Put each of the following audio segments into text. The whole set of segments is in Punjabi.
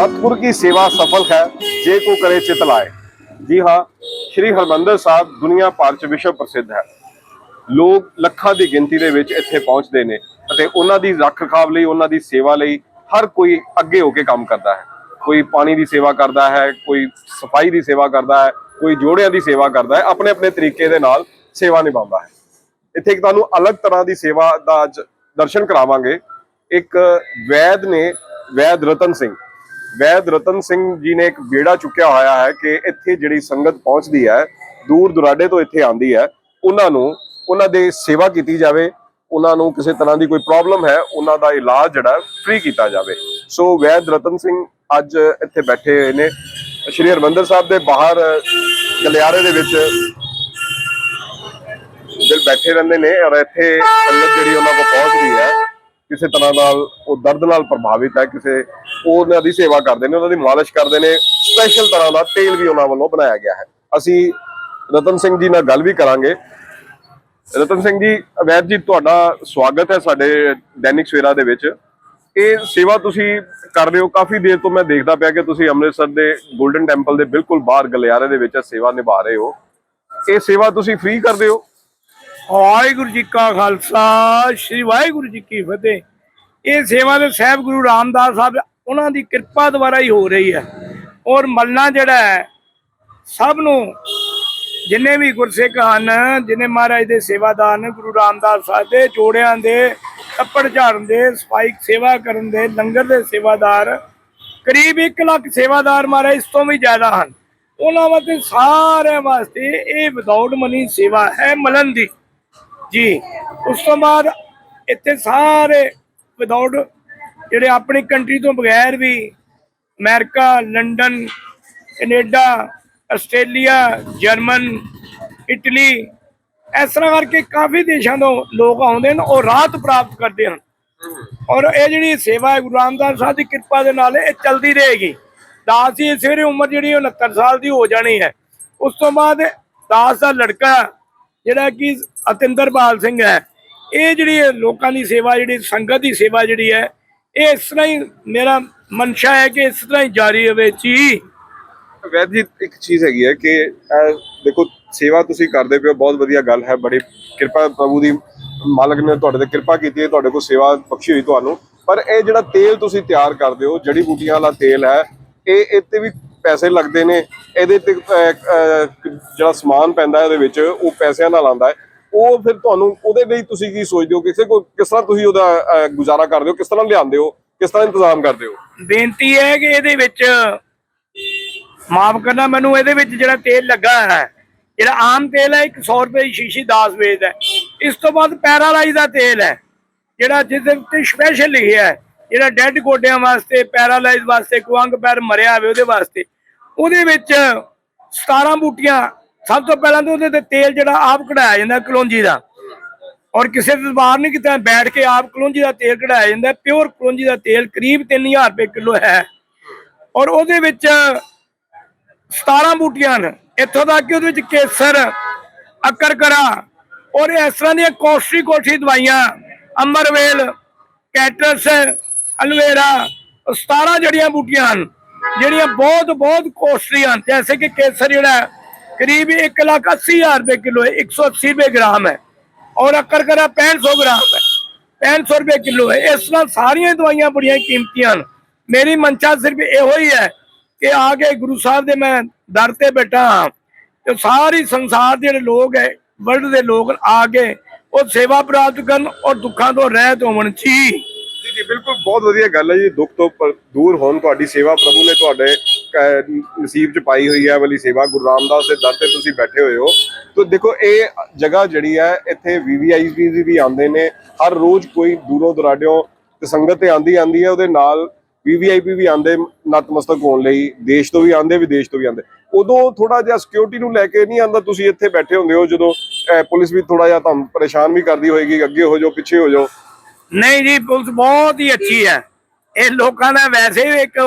सतगुरु की सेवा सफल है जे को करे चित लाए ਜੀ ਹਾਂ ਸ਼੍ਰੀ ਹਰਮੰਦਰ ਸਾਹਿਬ ਦੁਨੀਆ ਭਰ ਚ ਵਿਸ਼ਵ ਪ੍ਰਸਿੱਧ ਹੈ ਲੋਕ ਲੱਖਾਂ ਦੀ ਗਿਣਤੀ ਦੇ ਵਿੱਚ ਇੱਥੇ ਪਹੁੰਚਦੇ ਨੇ ਅਤੇ ਉਹਨਾਂ ਦੀ ਰੱਖ ਰਖਾਵ ਲਈ ਉਹਨਾਂ ਦੀ ਸੇਵਾ ਲਈ ਹਰ ਕੋਈ ਅੱਗੇ ਹੋ ਕੇ ਕੰਮ ਕਰਦਾ ਹੈ ਕੋਈ ਪਾਣੀ ਦੀ ਸੇਵਾ ਕਰਦਾ ਹੈ ਕੋਈ ਸਫਾਈ ਦੀ ਸੇਵਾ ਕਰਦਾ ਹੈ ਕੋਈ ਜੋੜਿਆਂ ਦੀ ਸੇਵਾ ਕਰਦਾ ਹੈ ਆਪਣੇ ਆਪਣੇ ਤਰੀਕੇ ਦੇ ਨਾਲ ਸੇਵਾ ਨਿਭਾਉਂਦਾ ਹੈ ਇੱਥੇ ਇੱਕ ਤੁਹਾਨੂੰ ਅਲੱਗ ਤਰ੍ਹਾਂ ਦੀ ਸੇਵਾ ਦਾ ਅੱਜ ਦਰਸ਼ਨ ਕਰਾਵਾਂਗੇ ਇੱਕ ਵੈਦ ਨੇ ਵੈਦ ਰਤਨ ਸਿੰਘ ਵੈਦ ਰਤਨ ਸਿੰਘ ਜੀ ਨੇ ਇੱਕ ਬੇੜਾ ਚੁੱਕਿਆ ਹੋਇਆ ਹੈ ਕਿ ਇੱਥੇ ਜਿਹੜੀ ਸੰਗਤ ਪਹੁੰਚਦੀ ਹੈ, ਦੂਰ ਦੁਰਾਡੇ ਤੋਂ ਇੱਥੇ ਆਂਦੀ ਹੈ, ਉਹਨਾਂ ਨੂੰ, ਉਹਨਾਂ ਦੇ ਸੇਵਾ ਕੀਤੀ ਜਾਵੇ, ਉਹਨਾਂ ਨੂੰ ਕਿਸੇ ਤਰ੍ਹਾਂ ਦੀ ਕੋਈ ਪ੍ਰੋਬਲਮ ਹੈ, ਉਹਨਾਂ ਦਾ ਇਲਾਜ ਜਿਹੜਾ ਫ੍ਰੀ ਕੀਤਾ ਜਾਵੇ। ਸੋ ਵੈਦ ਰਤਨ ਸਿੰਘ ਅੱਜ ਇੱਥੇ ਬੈਠੇ ਹੋਏ ਨੇ। ਸ਼੍ਰੀ ਹਰਮੰਦਰ ਸਾਹਿਬ ਦੇ ਬਾਹਰ ਕਲਿਆਰੇ ਦੇ ਵਿੱਚ ਦਿਲ ਬੈਠੇ ਰਹਿੰਦੇ ਨੇ, ਔਰ ਇੱਥੇ ਸੰਗਤ ਜਿਹੜੀ ਉਹਨਾਂ ਕੋਲ ਪਹੁੰਚਦੀ ਹੈ ਕਿਸੇ ਤਰ੍ਹਾਂ ਨਾਲ ਉਹ ਦਰਦ ਨਾਲ ਪ੍ਰਭਾਵਿਤ ਹੈ, ਕਿਸੇ ਉਹ ਉਹਨਾਂ ਦੀ ਸੇਵਾ ਕਰਦੇ ਨੇ, ਉਹਨਾਂ ਦੀ ਮਾਲਿਸ਼ ਕਰਦੇ ਨੇ ਸਪੈਸ਼ਲ ਤਰ੍ਹਾਂ ਦਾ ਤੇਲ ਵੀ ਉਹਨਾਂ ਵੱਲੋਂ ਬਣਾਇਆ ਗਿਆ ਹੈ। ਅਸੀਂ ਰਤਨ ਸਿੰਘ ਜੀ ਨਾਲ ਗੱਲ ਵੀ ਕਰਾਂਗੇ। ਰਤਨ ਸਿੰਘ ਜੀ ਅਵੈਦ ਜੀ, ਤੁਹਾਡਾ ਸਵਾਗਤ ਹੈ ਸਾਡੇ ਦੈਨਿਕ ਸਵੇਰਾ ਦੇ ਵਿੱਚ। ਇਹ ਸੇਵਾ ਤੁਸੀਂ ਕਰ ਰਹੇ ਹੋ, ਕਾਫੀ ਦੇਰ ਤੋਂ ਮੈਂ ਦੇਖਦਾ ਪਿਆ ਕਿ ਤੁਸੀਂ ਅੰਮ੍ਰਿਤਸਰ ਦੇ 골ਡਨ ਟੈਂਪਲ ਦੇ ਬਿਲਕੁਲ ਬਾਹਰ ਗਲਿਆਰੇ ਦੇ ਵਿੱਚ ਇਹ ਸੇਵਾ ਨਿਭਾ ਰਹੇ ਹੋ। ਇਹ ਸੇਵਾ ਤੁਸੀਂ ਫ੍ਰੀ ਕਰਦੇ ਹੋ? ਵਾਹਿਗੁਰੂ ਜੀ ਕਾ ਖਾਲਸਾ, ਸ੍ਰੀ ਵਾਹਿਗੁਰੂ ਜੀ ਕੀ ਫਤਿਹ। ਇਹ ਸੇਵਾ ਦੇ ਸਾਹਿਬ ਗੁਰੂ ਰਾਮਦਾਸ ਸਾਹਿਬ, ਉਹਨਾਂ ਦੀ ਕਿਰਪਾ ਦੁਆਰਾ ਹੀ ਹੋ ਰਹੀ ਹੈ। ਔਰ ਮਲਨਾ ਜਿਹੜਾ ਹੈ, ਸਭ ਨੂੰ ਜਿੰਨੇ ਵੀ ਗੁਰਸਿੱਖ ਹਨ, ਜਿੰਨੇ ਮਹਾਰਾਜ ਦੇ ਸੇਵਾਦਾਰ ਨੇ ਗੁਰੂ ਰਾਮਦਾਸ ਸਾਹਿਬ ਦੇ ਜੋੜਿਆਂ ਦੇ ਕੱਪੜ ਝਾੜਨ ਦੇ, ਸਫ਼ਾਈ ਸੇਵਾ ਕਰਨ ਦੇ, ਲੰਗਰ ਦੇ ਸੇਵਾਦਾਰ, ਕਰੀਬ 1 ਲੱਖ ਸੇਵਾਦਾਰ ਮਹਾਰਾਜ ਇਸ ਤੋਂ ਵੀ ਜ਼ਿਆਦਾ ਹਨ। ਉਹਨਾਂ ਵਾਸਤੇ ਸਾਰਿਆਂ ਵਾਸਤੇ ਇਹ ਵਿਦਆਊਟ ਮਨੀ ਸੇਵਾ ਹੈ ਮਲਨ ਦੀ। ਜੀ। ਉਸ ਤੋਂ ਬਾਅਦ ਇੱਥੇ ਸਾਰੇ ਵਿਦਆਊਟ ਜਿਹੜੇ ਆਪਣੀ ਕੰਟਰੀ ਤੋਂ ਬਗੈਰ ਵੀ America, London, Canada, Australia, German, Italy, ਇਸ ਤਰ੍ਹਾਂ ਕਰਕੇ ਕਾਫੀ ਦੇਸ਼ਾਂ ਤੋਂ ਲੋਕ ਆਉਂਦੇ ਨੇ ਉਹ ਰਾਹਤ ਪ੍ਰਾਪਤ ਕਰਦੇ ਹਨ। ਔਰ ਇਹ ਜਿਹੜੀ ਸੇਵਾ ਹੈ, ਗੁਰੂ ਰਾਮਦਾਸ ਸਾਹਿਬ ਦੀ ਕਿਰਪਾ ਦੇ ਨਾਲ ਇਹ ਚੱਲਦੀ ਰਹੇਗੀ। ਦਾਸ ਦੀ ਸਵੇਰੇ ਉਮਰ ਜਿਹੜੀ ਉਹ 69 ਸਾਲ ਦੀ ਹੋ ਜਾਣੀ ਹੈ। ਉਸ ਤੋਂ ਬਾਅਦ ਦਾਸ ਦਾ ਲੜਕਾ ਜਿਹੜਾ ਕਿ ਅਤਿੰਦਰਪਾਲ ਸਿੰਘ ਹੈ, ਇਹ ਜਿਹੜੀ ਲੋਕਾਂ ਦੀ ਸੇਵਾ, ਜਿਹੜੀ ਸੰਗਤ ਦੀ ਸੇਵਾ ਜਿਹੜੀ ਹੈ, ਇਹ ਇਸ ਤਰ੍ਹਾਂ ਹੀ ਮੇਰਾ ਮਨਸ਼ਾ ਹੈ ਕਿ ਇਸ ਤਰ੍ਹਾਂ ਹੀ ਜਾਰੀ ਰਵੇ ਜੀ। ਵੈਦ ਜੀ ਇੱਕ ਚੀਜ਼ ਹੈਗੀ ਹੈ ਕਿ ਦੇਖੋ, ਸੇਵਾ ਤੁਸੀਂ ਕਰਦੇ ਪਿਓ ਬਹੁਤ ਵਧੀਆ ਗੱਲ ਹੈ, ਬੜੀ ਕਿਰਪਾ ਪ੍ਰਭੂ ਦੀ, ਮਾਲਕ ਨੇ ਤੁਹਾਡੇ ਤੇ ਕਿਰਪਾ ਕੀਤੀ ਹੈ, ਤੁਹਾਡੇ ਕੋਲ ਸੇਵਾ ਬਖਸ਼ੀ ਹੋਈ ਤੁਹਾਨੂੰ, ਪਰ ਇਹ ਜਿਹੜਾ ਤੇਲ ਤੁਸੀਂ ਤਿਆਰ ਕਰਦੇ ਹੋ, ਜੜੀ ਬੂਟੀਆਂ ਵਾਲਾ ਤੇਲ ਹੈ, ਇਹ ਇਹ ਤੇ ਵੀ ਪੈਸੇ ਲੱਗਦੇ ਨੇ, ਇਹਦੇ ਤੇ ਜਿਹੜਾ ਸਮਾਨ ਪੈਂਦਾ ਇਹਦੇ ਵਿੱਚ, ਉਹ ਪੈਸਿਆਂ ਨਾਲ ਆਉਂਦਾ ਹੈ। ਉਹ ਫਿਰ ਤੁਹਾਨੂੰ, ਉਹਦੇ ਲਈ ਤੁਸੀਂ ਕੀ ਸੋਚਦੇ ਹੋ? ਕਿਸੇ ਕੋ, ਕਿਸ ਤਰ੍ਹਾਂ ਤੁਸੀਂ ਉਹਦਾ ਗੁਜ਼ਾਰਾ ਕਰਦੇ ਹੋ? ਕਿਸ ਤਰ੍ਹਾਂ ਲਿਆਉਂਦੇ ਹੋ? ਕਿਸ ਤਰ੍ਹਾਂ ਇੰਤਜ਼ਾਮ ਕਰਦੇ ਹੋ? ਬੇਨਤੀ ਹੈ ਕਿ ਇਹਦੇ ਵਿੱਚ, ਮਾਫ ਕਰਨਾ, ਮੈਨੂੰ ਇਹਦੇ ਵਿੱਚ ਜਿਹੜਾ ਤੇਲ ਲੱਗਾ ਹੈ, ਜਿਹੜਾ ਆਮ ਤੇਲ ਹੈ 100 ਰੁਪਏ ਦੀ ਸ਼ੀਸ਼ੀ 10 ਵੇਚਦਾ ਹੈ। ਇਸ ਤੋਂ ਬਾਅਦ ਪੈਰਾਲਾਈਜ਼ ਦਾ ਤੇਲ ਹੈ, ਜਿਹੜਾ ਜਿਹਦੇ ਉੱਤੇ ਸਪੈਸ਼ਲ ਲਿਖਿਆ ਹੈ ਜਿਹੜਾ ਡੈਡ ਗੋਡਿਆਂ ਵਾਸਤੇ, ਪੈਰਾਲਾਈਜ਼ ਵਾਸਤੇ ਕੋਈ ਪੈਰ ਮਰਿਆ ਹੋਵੇ ਉਹਦੇ ਵਾਸਤੇ, ਉਹਦੇ ਵਿੱਚ 17 ਬੂਟੀਆਂ, ਸਭ ਤੋਂ ਪਹਿਲਾਂ ਤਾਂ ਉਹਦੇ ਤੇ ਤੇਲ ਜਿਹੜਾ ਆਪ ਕਢਾਇਆ ਜਾਂਦਾ ਕਲੋਂਜੀ ਦਾ। ਔਰ ਕਿਸੇ ਦੇ ਬਾਹਰ ਨਹੀਂ ਕਿਤੇ ਬੈਠ ਕੇ ਆਪ ਕਲੌਂਜੀ ਦਾ ਤੇਲ ਕਢਾਇਆ ਜਾਂਦਾ, ਪਿਓਰ ਕਲੋਂਜੀ ਦਾ ਤੇਲ ਕਰੀਬ 3000 ਰੁਪਏ ਕਿਲੋ ਹੈ। ਔਰ ਉਹਦੇ ਵਿੱਚ 17 ਬੂਟੀਆਂ ਹਨ। ਇੱਥੋਂ ਤੱਕ ਕਿ ਉਹਦੇ ਵਿੱਚ ਕੇਸਰ, ਅਕਰਕਰਾ ਔਰ ਇਸ ਤਰ੍ਹਾਂ ਦੀਆਂ ਕੋਸਟਲੀ ਕੋਸਟਲੀ ਦਵਾਈਆਂ, ਅਮਰਵੇਲ, ਕੈਟਰਸ ਅਲਵੇਰਾ 17 ਜੜੀਆਂ ਬੂਟੀਆਂ ਹਨ, ਜਿਹੜੀਆਂ ਬਹੁਤ ਬਹੁਤ ਕੋਸਟਲੀ ਹਨ। ਜੈਸੇ ਕਿ ਕੇਸਰ ਜਿਹੜਾ ਕਰੀਬ 1 ਲੱਖ 80 ਹਜ਼ਾਰ ਰੁਪਏ ਕਿਲੋ ਹੈ 180 ਰੁਪਏ ਗ੍ਰਾਮ ਹੈ। ਔਰ ਅਕਰਕਰਾ 6500 ਗ੍ਰਾਮ ਹੈ 6500 ਰੁਪਏ ਕਿਲੋ ਹੈ। ਇਸ ਤਰ੍ਹਾਂ ਸਾਰੀਆਂ ਦਵਾਈਆਂ ਬੜੀਆਂ ਕੀਮਤੀਆਂ ਹਨ। ਮੇਰੀ ਮਨਸ਼ਾ ਸਿਰਫ ਇਹੋ ਹੀ ਹੈ ਕਿ ਆ ਕੇ ਗੁਰੂ ਸਾਹਿਬ ਦੇ ਮੈਂ ਦਰ ਤੇ ਬੈਠਾ ਹਾਂ ਤੇ ਸਾਰੀ ਸੰਸਾਰ ਦੇ ਜਿਹੜੇ ਲੋਕ ਹੈ ਵਰਲਡ ਦੇ ਲੋਕ ਆ ਕੇ ਉਹ ਸੇਵਾ ਪ੍ਰਾਪਤ ਕਰਨ ਔਰ ਦੁੱਖਾਂ ਤੋਂ ਰਹਿਤ ਹੋਣ ਜੀ। ਜੀ ਜੀ ਬਿਲਕੁਲ ਬਹੁਤ ਵਧੀਆ ਗੱਲ ਹੈ ਜੀ। ਦੁੱਖ ਤੋਂ ਦੂਰ ਹੋਣ ਤੁਹਾਡੀ ਸੇਵਾ ਪ੍ਰਭੂ ਨੇ ਤੁਹਾਡੇ ਕ- ਨਸੀਬ ਚ ਪਾਈ ਹੋਈ ਹੈ ਇਹ ਵਾਲੀ ਸੇਵਾ ਗੁਰੂ ਰਾਮਦਾਸ ਦੇ ਦਰ ਤੇ ਤੁਸੀਂ ਬੈਠੇ ਹੋਏ ਹੋ। ਤਾਂ ਦੇਖੋ ਇਹ ਜਗ੍ਹਾ ਜਿਹੜੀ ਹੈ ਇੱਥੇ ਵੀਵੀਆਈਪੀ ਵੀ ਆਉਂਦੇ ਨੇ। ਹਰ ਰੋਜ਼ ਕੋਈ ਦੂਰੋਂ ਦੁਰਾਡਿਓਂ ਤੇ ਸੰਗਤ ਤੇ ਆਂਦੀ ਆਂਦੀ ਹੈ ਉਹਦੇ ਨਾਲ ਵੀਵੀਆਈਪੀ ਵੀ ਆਂਦੇ ਨਤਮਸਤਕ ਹੋਣ ਲਈ ਦੇਸ਼ ਤੋਂ ਵੀ ਆਂਦੇ ਵਿਦੇਸ਼ ਤੋਂ ਵੀ ਆਂਦੇ ਉਦੋਂ ਥੋੜਾ ਜਿਹਾ ਸਿਕਿਉਰਿਟੀ ਨੂੰ ਲੈ ਕੇ ਨਹੀਂ ਆਂਦਾ ਤੁਸੀਂ ਇੱਥੇ ਬੈਠੇ ਹੁੰਦੇ ਹੋ ਜਦੋਂ ਅਹ, ਪੁਲਿਸ ਵੀ ਥੋੜਾ ਜਿਹਾ ਤੁਹਾਨੂੰ ਪਰੇਸ਼ਾਨ ਵੀ ਕਰਦੀ ਹੋਏਗੀ ਅੱਗੇ ਹੋ ਜਾਓ ਪਿੱਛੇ ਹੋ ਜਾਓ। ਨਹੀਂ ਜੀ, ਪੁਲਿਸ ਬਹੁਤ ਹੀ ਅੱਛੀ ਹੈ। ਇਹ ਲੋਕਾਂ ਦਾ ਵੈਸੇ ਹੀ ਇੱਕ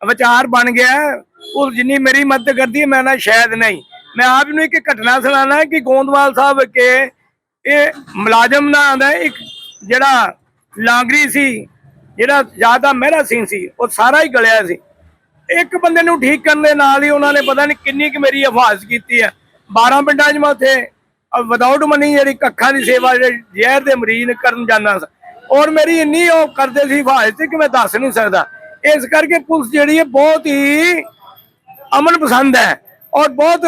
ਵਿਚਾਰ ਬਣ ਗਿਆ ਹੈ। ਉਹ ਜਿੰਨੀ ਮੇਰੀ ਮਦਦ ਕਰਦੀ ਹੈ, ਮੈਂ ਨਾ ਸ਼ਾਇਦ ਨਹੀਂ। ਮੈਂ ਆਪ ਨੂੰ ਇੱਕ ਘਟਨਾ ਸੁਣਾਣਾ ਕਿ ਗੋਂਦਵਾਲ ਸਾਹਿਬ ਕੇ ਇਹ ਮੁਲਾਜ਼ਮ ਨਾਂ ਦਾ ਇੱਕ ਜਿਹੜਾ ਲਾਂਗਰੀ ਸੀ, ਜਿਹੜਾ ਜ਼ਿਆਦਾ ਮਹਿਰਾ ਸਿੰਘ ਸੀ, ਉਹ ਸਾਰਾ ਹੀ ਗਲਿਆ ਸੀ। ਇੱਕ ਬੰਦੇ ਨੂੰ ਠੀਕ ਕਰਨ ਦੇ ਨਾਲ ਹੀ ਉਹਨਾਂ ਨੇ ਪਤਾ ਨਹੀਂ ਕਿੰਨੀ ਕਿ ਮੇਰੀ ਹਿਫਾਜ਼ਤ ਕੀਤੀ ਹੈ। 12 ਪਿੰਡਾਂ 'ਚ ਮੈਂ ਉੱਥੇ ਵਿਦਆਊਟ ਮਨੀ ਜਿਹੜੀ ਕੱਖਾਂ ਦੀ ਸੇਵਾ ਜਿਹੜੇ ਜ਼ਹਿਰ ਦੇ ਮਰੀਜ਼ ਨੂੰ ਕਰਨ ਜਾਂਦਾ ਸੀ। ਔਰ ਮੇਰੀ ਇੰਨੀ ਉਹ ਕਰਦੇ ਸੀ ਹਿਫਾਜ਼ਤ ਕਿ ਮੈਂ ਦੱਸ ਨਹੀਂ ਸਕਦਾ। ਇਸ ਕਰਕੇ ਪੁਲਿਸ ਜਿਹੜੀ ਹੈ ਬਹੁਤ ਹੀ ਅਮਨ ਪਸੰਦ ਹੈ ਔਰ ਬਹੁਤ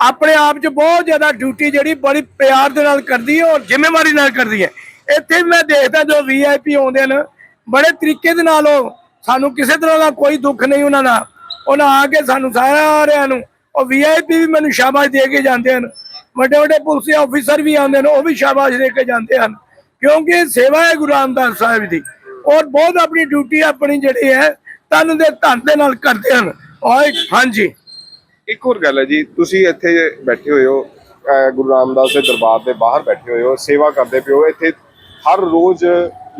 ਆਪਣੇ ਆਪ 'ਚ ਬਹੁਤ ਜ਼ਿਆਦਾ ਡਿਊਟੀ ਜਿਹੜੀ ਬੜੀ ਪਿਆਰ ਦੇ ਨਾਲ ਕਰਦੀ ਹੈ ਔਰ ਜ਼ਿੰਮੇਵਾਰੀ ਨਾਲ ਕਰਦੀ ਹੈ। ਇੱਥੇ ਮੈਂ ਦੇਖਦਾ ਜੋ ਵੀਆਈਪੀ ਆਉਂਦੇ ਨੇ ਬੜੇ ਤਰੀਕੇ ਦੇ ਨਾਲ ਉਹ ਸਾਨੂੰ ਕਿਸੇ ਤਰ੍ਹਾਂ ਦਾ ਕੋਈ ਦੁੱਖ ਨਹੀਂ ਉਹਨਾਂ ਦਾ। ਉਹਨਾਂ ਆ ਕੇ ਸਾਨੂੰ ਸਾਰਿਆਂ ਨੂੰ ਉਹ ਵੀਆਈਪੀ ਵੀ ਮੈਨੂੰ ਸ਼ਾਬਾਸ਼ ਦੇ ਕੇ ਜਾਂਦੇ ਹਨ। ਵੱਡੇ ਵੱਡੇ ਪੁਲਿਸ ਆਫੀਸਰ ਵੀ ਆਉਂਦੇ ਨੇ ਉਹ ਵੀ ਸ਼ਾਬਾਸ਼ ਦੇ ਕੇ ਜਾਂਦੇ ਹਨ। ਕਿਉਂਕਿ ਸੇਵਾ ਹੈ ਗੁਰੂ ਰਾਮਦਾਸ ਸਾਹਿਬ ਦੀ। ਔਰ ਬਹੁਤ ਆਪਣੀ ਡਿਊਟੀ ਆਪਣੀ ਜਿਹੜੀ ਹੈ, ਤਨ ਦੇ ਧਨ ਦੇ ਨਾਲ ਕਰਦੇ ਹਨ। ਔਰ ਹਾਂਜੀ। ਇੱਕ ਹੋਰ ਗੱਲ ਹੈ ਜੀ, ਤੁਸੀਂ ਇੱਥੇ ਬੈਠੇ ਹੋਏ ਹੋ ਗੁਰੂ ਰਾਮਦਾਸ ਦੇ ਦਰਬਾਰ ਦੇ ਬਾਹਰ ਬੈਠੇ ਹੋਏ ਹੋ, ਸੇਵਾ ਕਰਦੇ ਪਿਓ ਇੱਥੇ ਹਰ ਰੋਜ਼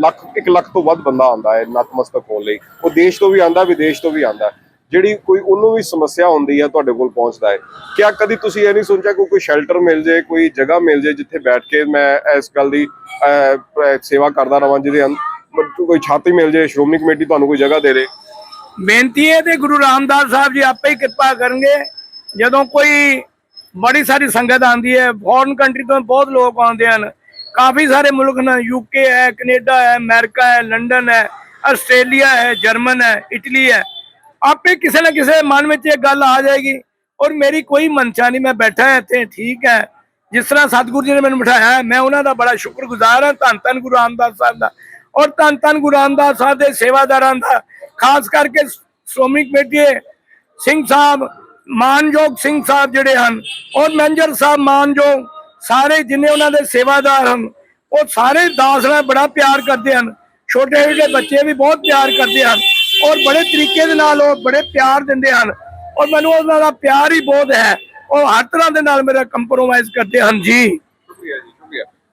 ਲੱਖ 1 ਲੱਖ ਤੋਂ ਵੱਧ ਬੰਦਾ ਆਉਂਦਾ ਹੈ, ਨਤਮਸਤਕ ਹੋਣ ਲਈ। ਉਹ ਦੇਸ਼ ਤੋਂ ਵੀ ਆਉਂਦਾ, ਵਿਦੇਸ਼ ਤੋਂ ਵੀ ਆਉਂਦਾ ਜਿਹੜੀ ਕੋਈ ਉਹਨੂੰ ਵੀ ਸਮੱਸਿਆ ਹੁੰਦੀ ਹੈ ਤੁਹਾਡੇ ਕੋਲ ਪਹੁੰਚਦਾ ਹੈ। ਕਿਆ ਕਦੀ ਤੁਸੀਂ ਇਹ ਨਹੀਂ ਸੋਚਿਆ ਕਿ ਕੋਈ ਸ਼ੈਲਟਰ ਮਿਲ ਜੇ, ਕੋਈ ਜਗ੍ਹਾ ਮਿਲ ਜੇ ਜਿੱਥੇ ਬੈਠ ਕੇ ਮੈਂ ਇਸ ਗੱਲ ਦੀ ਸੇਵਾ ਕਰਦਾ ਰਵਾਂ, ਜਿਹਦੇ ਕੋਈ ਛਾਤੀ ਮਿਲ ਜੇ, ਸ਼੍ਰੋਮਣੀ ਕਮੇਟੀ ਤੁਹਾਨੂੰ ਕੋਈ ਜਗ੍ਹਾ ਦੇ ਦੇ। ਬੇਨਤੀ ਹੈ ਤੇ ਗੁਰੂ ਰਾਮਦਾਸ ਸਾਹਿਬ ਜੀ ਆਪੇ ਹੀ ਕਿਰਪਾ ਕਰਨਗੇ। ਜਦੋਂ ਕੋਈ ਬੜੀ ਸਾਰੀ ਸੰਗਤ ਆਂਦੀ ਹੈ ਫੋਰਨ ਕੰਟਰੀ ਤੋਂ ਬਹੁਤ ਲੋਕ ਆਉਂਦੇ ਹਨ। ਕਾਫੀ ਸਾਰੇ ਮੁਲਕ ਨੇ ਯੂਕੇ ਹੈ ਕੈਨੇਡਾ ਹੈ ਅਮਰੀਕਾ ਹੈ ਲੰਡਨ ਹੈ ਆਸਟ੍ਰੇਲੀਆ ਹੈ ਜਰਮਨ ਹੈ ਇਟਲੀ ਹੈ। ਆਪੇ ਕਿਸੇ ਨਾ ਕਿਸੇ ਦੇ ਮਨ ਵਿੱਚ ਇਹ ਗੱਲ ਆ ਜਾਏਗੀ ਔਰ ਮੇਰੀ ਕੋਈ ਮਨਸ਼ਾ ਨਹੀਂ ਮੈਂ ਬੈਠਾ ਹਾਂ ਇੱਥੇ ਠੀਕ ਹੈ ਜਿਸ ਤਰ੍ਹਾਂ ਸਤਿਗੁਰੂ ਜੀ ਨੇ ਮੈਨੂੰ ਬਿਠਾਇਆ ਹੈ, ਮੈਂ ਉਹਨਾਂ ਦਾ ਬੜਾ ਸ਼ੁਕਰਗੁਜ਼ਾਰ ਹਾਂ ਧੰਨ ਧੰਨ ਗੁਰੂ ਰਾਮਦਾਸ ਸਾਹਿਬ ਦਾ ਔਰ ਧੰਨ ਧੰਨ ਗੁਰੂ ਰਾਮਦਾਸ ਸਾਹਿਬ ਦੇ ਸੇਵਾਦਾਰਾਂ ਦਾ ਖਾਸ ਕਰਕੇ ਸ਼੍ਰੋਮਣੀ ਕਮੇਟੀ ਦੇ ਸਿੰਘ ਸਾਹਿਬ ਮਾਨਯੋਗ ਸਿੰਘ ਸਾਹਿਬ ਜਿਹੜੇ ਹਨ ਔਰ ਮੈਨੇਜਰ ਸਾਹਿਬ ਮਾਨਯੋਗ ਸਾਰੇ ਜਿੰਨੇ ਉਹਨਾਂ ਦੇ ਸੇਵਾਦਾਰ ਹਨ ਉਹ ਸਾਰੇ ਦਾਸ ਨਾਲ ਬੜਾ ਪਿਆਰ ਕਰਦੇ ਹਨ ਛੋਟੇ ਛੋਟੇ ਬੱਚੇ ਵੀ ਬਹੁਤ ਪਿਆਰ ਕਰਦੇ ਹਨ ਔਰ ਬੜੇ ਤਰੀਕੇ ਦੇ ਨਾਲ ਉਹ ਬੜੇ ਪਿਆਰ ਦਿੰਦੇ ਹਨ। ਔਰ ਮੈਨੂੰ ਉਹਨਾਂ ਦਾ ਪਿਆਰ ਹੀ ਬਹੁਤ ਹੈ। ਉਹ ਹਰ ਤਰ੍ਹਾਂ ਦੇ ਨਾਲ ਮੇਰਾ ਕੰਪਰੋਮਾਈਜ਼ ਕਰਦੇ ਹਨ ਜੀ।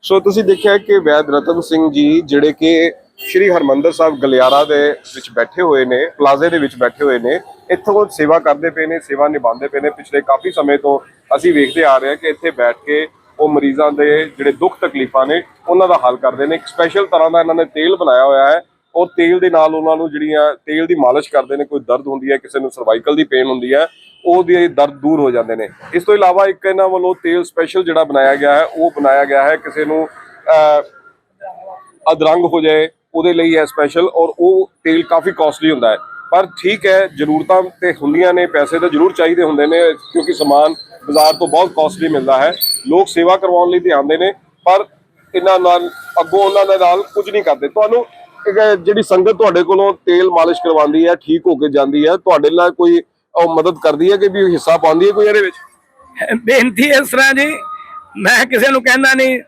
ਸੋ ਤੁਸੀਂ ਦੇਖਿਆ ਕਿ ਵੈਦ ਰਤਨ ਸਿੰਘ ਜੀ ਜਿਹੜੇ ਕਿ ਸ਼੍ਰੀ ਹਰਮੰਦਰ ਸਾਹਿਬ ਗਲਿਆਰਾ ਦੇ ਵਿੱਚ ਬੈਠੇ ਹੋਏ ਨੇ, ਪਲਾਜ਼ੇ ਦੇ ਵਿੱਚ ਬੈਠੇ ਹੋਏ ਨੇ, ਇੱਥੋਂ ਸੇਵਾ ਕਰਦੇ ਪਏ ਨੇ, ਸੇਵਾ ਨਿਭਾਉਂਦੇ ਪਏ ਨੇ। ਪਿਛਲੇ ਕਾਫੀ ਸਮੇਂ ਤੋਂ ਅਸੀਂ ਵੇਖਦੇ ਆ ਰਹੇ ਹਾਂ ਕਿ ਇੱਥੇ ਬੈਠ ਕੇ ਉਹ ਮਰੀਜ਼ਾਂ ਦੇ ਜਿਹੜੇ ਦੁੱਖ ਤਕਲੀਫਾਂ ਨੇ, ਉਹਨਾਂ ਦਾ ਹੱਲ ਕਰਦੇ ਨੇ। ਇੱਕ ਸਪੈਸ਼ਲ ਤਰ੍ਹਾਂ ਦਾ ਇਹਨਾਂ ਨੇ ਤੇਲ ਬਣਾਇਆ ਹੋਇਆ ਹੈ। ਉਹ ਤੇਲ ਦੇ ਨਾਲ ਉਹਨਾਂ ਨੂੰ ਜਿਹੜੀਆਂ ਤੇਲ ਦੀ ਮਾਲਿਸ਼ ਕਰਦੇ ਨੇ, ਕੋਈ ਦਰਦ ਹੁੰਦੀ ਹੈ, ਕਿਸੇ ਨੂੰ ਸਰਵਾਈਕਲ ਦੀ ਪੇਨ ਹੁੰਦੀ ਹੈ, ਉਹਦੇ ਦਰਦ ਦੂਰ ਹੋ ਜਾਂਦੇ ਨੇ। ਇਸ ਤੋਂ ਇਲਾਵਾ ਇੱਕ ਇਹਨਾਂ ਵੱਲੋਂ ਤੇਲ ਸਪੈਸ਼ਲ ਜਿਹੜਾ ਬਣਾਇਆ ਗਿਆ ਹੈ, ਉਹ ਬਣਾਇਆ ਗਿਆ ਹੈ, ਕਿਸੇ ਨੂੰ ਅਦਰੰਗ ਹੋ ਜਾਏ, ਉਹਦੇ ਲਈ ਹੈ ਸਪੈਸ਼ਲ ਔਰ ਉਹ ਤੇਲ ਕਾਫੀ ਕਾਸਟਲੀ ਹੁੰਦਾ ਹੈ। ਪਰ ਠੀਕ ਹੈ, ਜ਼ਰੂਰਤਾਂ ਤੇ ਹੁੰਦੀਆਂ ਨੇ, ਪੈਸੇ ਤਾਂ ਜ਼ਰੂਰ ਚਾਹੀਦੇ ਹੁੰਦੇ ਨੇ, ਕਿਉਂਕਿ ਸਮਾਨ ਬਾਜ਼ਾਰ ਤੋਂ ਬਹੁਤ ਕਾਸਟਲੀ ਮਿਲਦਾ ਹੈ। ਲੋਕ ਸੇਵਾ ਕਰਵਾਉਣ ਲਈ ਤੇ ਆਉਂਦੇ ਨੇ, ਪਰ ਇਹਨਾਂ ਨਾਲ, ਅੱਗੋਂ ਉਹਨਾਂ ਦੇ ਨਾਲ ਕੁਝ ਨਹੀਂ ਕਰਦੇ। ਤੁਹਾਨੂੰ ਜਿਹੜੀ ਸੰਗਤ ਤੁਹਾਡੇ ਕੋਲੋਂ ਤੇਲ ਮਾਲਿਸ਼ ਕਰਵਾਉਂਦੀ ਹੈ, ਠੀਕ ਹੋ ਕੇ ਜਾਂਦੀ ਹੈ, ਤੁਹਾਡੇ ਨਾਲ ਕੋਈ ਉਹ ਮਦਦ ਕਰਦੀ ਹੈ ਕਿ ਵੀ ਹਿੱਸਾ ਪਾਉਂਦੀ ਹੈ ਕੋਈ ਇਹਦੇ ਵਿੱਚ? ਬੇਨਤੀ ਇਸ ਤਰ੍ਹਾਂ ਜੀ, ਮੈਂ ਕਿਸੇ ਨੂੰ ਕਹਿੰਦਾ ਨਹੀਂ,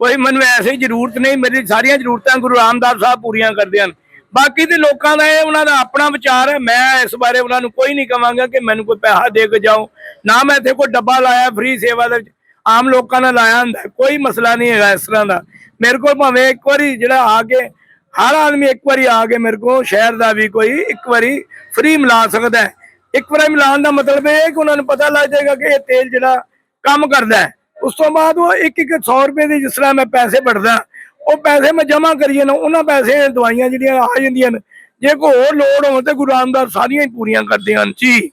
ਕੋਈ ਮੈਨੂੰ ਐਸੀ ਜ਼ਰੂਰਤ ਨਹੀਂ, ਮੇਰੀ ਸਾਰੀਆਂ ਜ਼ਰੂਰਤਾਂ ਗੁਰੂ ਰਾਮਦਾਸ ਸਾਹਿਬ ਪੂਰੀਆਂ ਕਰਦੇ ਹਨ। ਬਾਕੀ ਦੇ ਲੋਕਾਂ ਦਾ ਇਹ, ਉਹਨਾਂ ਦਾ ਆਪਣਾ ਵਿਚਾਰ ਹੈ, ਮੈਂ ਇਸ ਬਾਰੇ ਉਹਨਾਂ ਨੂੰ ਕੋਈ ਨਹੀਂ ਕਵਾਂਗਾ ਕਿ ਮੈਨੂੰ ਕੋਈ ਪੈਸਾ ਦੇ ਕੇ ਜਾਓ, ਨਾ ਮੈਂ ਇੱਥੇ ਕੋਈ ਡੱਬਾ ਲਾਇਆ, ਫ੍ਰੀ ਸੇਵਾ ਦੇ ਵਿੱਚ, ਆਮ ਲੋਕਾਂ ਨਾਲ ਲਾਇਆ ਹੁੰਦਾ, ਕੋਈ ਮਸਲਾ ਨਹੀਂ ਹੈਗਾ ਇਸ ਤਰ੍ਹਾਂ ਦਾ। ਮੇਰੇ ਕੋਲ ਭਾਵੇਂ ਇੱਕ ਵਾਰੀ ਜਿਹੜਾ ਆ ਕੇ ਹਰ ਆਦਮੀ ਇੱਕ ਵਾਰੀ ਆ ਕੇ ਮੇਰੇ ਕੋਲ ਸ਼ਹਿਰ ਦਾ ਵੀ ਕੋਈ ਇੱਕ ਵਾਰੀ ਫ੍ਰੀ ਮਿਲਾ ਸਕਦਾ ਹੈ। ਇੱਕ ਵਾਰੀ ਮਿਲਾਉਣ ਦਾ ਮਤਲਬ ਇਹ ਹੈ ਕਿ ਉਹਨਾਂ ਨੂੰ ਪਤਾ ਲੱਗ ਜਾਏਗਾ ਕਿ ਇਹ ਤੇਲ ਜਿਹੜਾ ਕੰਮ ਕਰਦਾ ਹੈ। ਉਸ ਤੋਂ ਬਾਅਦ ਉਹ ਇੱਕ ਇੱਕ 100 ਰੁਪਏ ਦੀ ਜਿਸ ਤਰ੍ਹਾਂ ਮੈਂ ਪੈਸੇ ਵੜਦਾ ਉਹ ਪੈਸੇ ਮੈਂ ਜਮ੍ਹਾਂ ਕਰੀਏ ਨਾ, ਉਹਨਾਂ ਪੈਸੇ ਦਵਾਈਆਂ ਜਿਹੜੀਆਂ ਆ ਜਾਂਦੀਆਂ ਨੇ, ਜੇ ਕੋਈ ਹੋਰ ਲੋੜ ਹੋਵੇ ਤੇ ਗੁਰੂ ਰਾਮਦਾਸ ਸਾਰੀਆਂ ਹੀ ਪੂਰੀਆਂ ਕਰਦੇ ਹਨ। ਜੀ।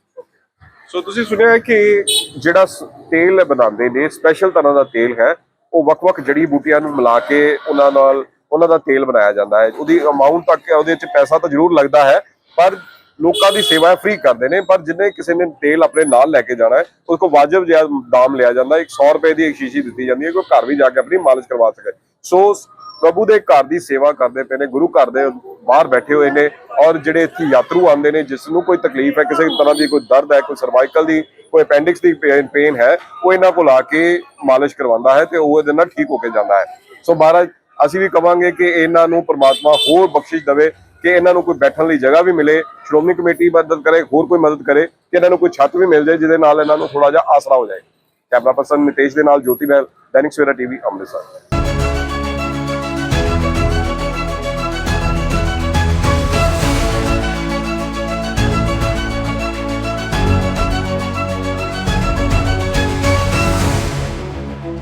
ਸੋ ਤੁਸੀਂ ਸੁਣਿਆ ਕਿ ਜਿਹੜਾ ਤੇਲ ਬਣਾਉਂਦੇ ਨੇ ਸਪੈਸ਼ਲ ਤਰ੍ਹਾਂ ਦਾ ਤੇਲ ਹੈ, ਉਹ ਵੱਖ-ਵੱਖ ਜੜੀ ਬੂਟੀਆਂ ਨੂੰ ਮਿਲਾ ਕੇ ਉਹਨਾਂ ਨਾਲ ਉਹਨਾਂ ਦਾ ਤੇਲ ਬਣਾਇਆ ਜਾਂਦਾ ਹੈ। ਉਹਦੀ ਅਮਾਉਂਟ ਤੱਕ ਉਹਦੇ ਵਿੱਚ ਪੈਸਾ ਤਾਂ ਜ਼ਰੂਰ ਲੱਗਦਾ ਹੈ, ਪਰ ਲੋਕਾਂ ਦੀ ਸੇਵਾ ਫ੍ਰੀ ਕਰਦੇ ਨੇ, ਪਰ ਜਿੰਨੇ ਕਿਸੇ ਨੇ ਤੇਲ ਆਪਣੇ ਨਾਲ ਲੈ ਕੇ ਜਾਣਾ ਹੈ ਉਸ ਕੋ ਵਾਜਬ ਜਿਹਾ ਦਾਮ ਲਿਆ ਜਾਂਦਾ 100 ਰੁਪਏ ਦੀ ਇੱਕ ਸ਼ੀਸ਼ੀ ਦਿੱਤੀ ਜਾਂਦੀ ਹੈ, ਕੋਈ ਘਰ ਵੀ ਜਾ ਕੇ ਆਪਣੀ ਮਾਲਿਸ਼ ਕਰਵਾ ਸਕੇ। ਸੋ ਪ੍ਰਭੂ ਦੇ ਘਰ ਦੀ ਸੇਵਾ ਕਰਦੇ ਪਏ ਨੇ, ਗੁਰੂ ਘਰ ਦੇ ਬਾਹਰ ਬੈਠੇ ਹੋਏ ਨੇ, ਔਰ ਜਿਹੜੇ ਇੱਥੇ ਯਾਤਰੂ ਆਉਂਦੇ ਨੇ, ਜਿਸ ਨੂੰ ਕੋਈ ਤਕਲੀਫ ਹੈ, ਕਿਸੇ ਤਰ੍ਹਾਂ ਦੀ ਕੋਈ ਦਰਦ ਹੈ, ਕੋਈ ਸਰਵਾਈਕਲ ਦੀ, ਕੋਈ ਅਪੈਂਡਿਕਸ ਦੀ ਪੇਨ ਹੈ, ਉਹ ਇਹਨਾਂ ਕੋਲ ਆ ਕੇ ਮਾਲਿਸ਼ ਕਰਵਾਉਂਦਾ ਹੈ ਤੇ ਉਹ ਇਹਦੇ ਨਾਲ ਠੀਕ ਹੋ ਕੇ ਜਾਂਦਾ ਹੈ। ਸੋ ਮਹਾਰਾਜ ਅਸੀਂ ਵੀ ਕਵਾਂਗੇ ਕਿ ਇਹਨਾਂ ਨੂੰ ਪ੍ਰਮਾਤਮਾ ਹੋਰ ਬਖਸ਼ਿਸ਼ ਦੇਵੇ, ਕਿ ਇਹਨਾਂ ਨੂੰ ਕੋਈ ਬੈਠਣ ਲਈ ਜਗ੍ਹਾ ਵੀ ਮਿਲੇ, ਸ਼੍ਰੋਮਣੀ ਕਮੇਟੀ ਮਦਦ ਕਰੇ, ਹੋਰ ਕੋਈ ਮਦਦ ਕਰੇ, ਕਿ ਇਹਨਾਂ ਨੂੰ ਕੋਈ ਛੱਤ ਵੀ ਮਿਲ ਜਾਏ, ਜਿਹਦੇ ਨਾਲ ਇਹਨਾਂ ਨੂੰ ਥੋੜਾ ਜਿਹਾ ਆਸਰਾ ਹੋ ਜਾਏ। ਕੈਮਰਾ ਪਰਸਨ ਨਿਤੇਸ਼ ਦੇ ਨਾਲ ਜੋਤੀ ਬੈਲ, ਦੈਨਿਕ ਸਵੇਰਾ ਟੀਵੀ, ਅੰਮ੍ਰਿਤਸਰ।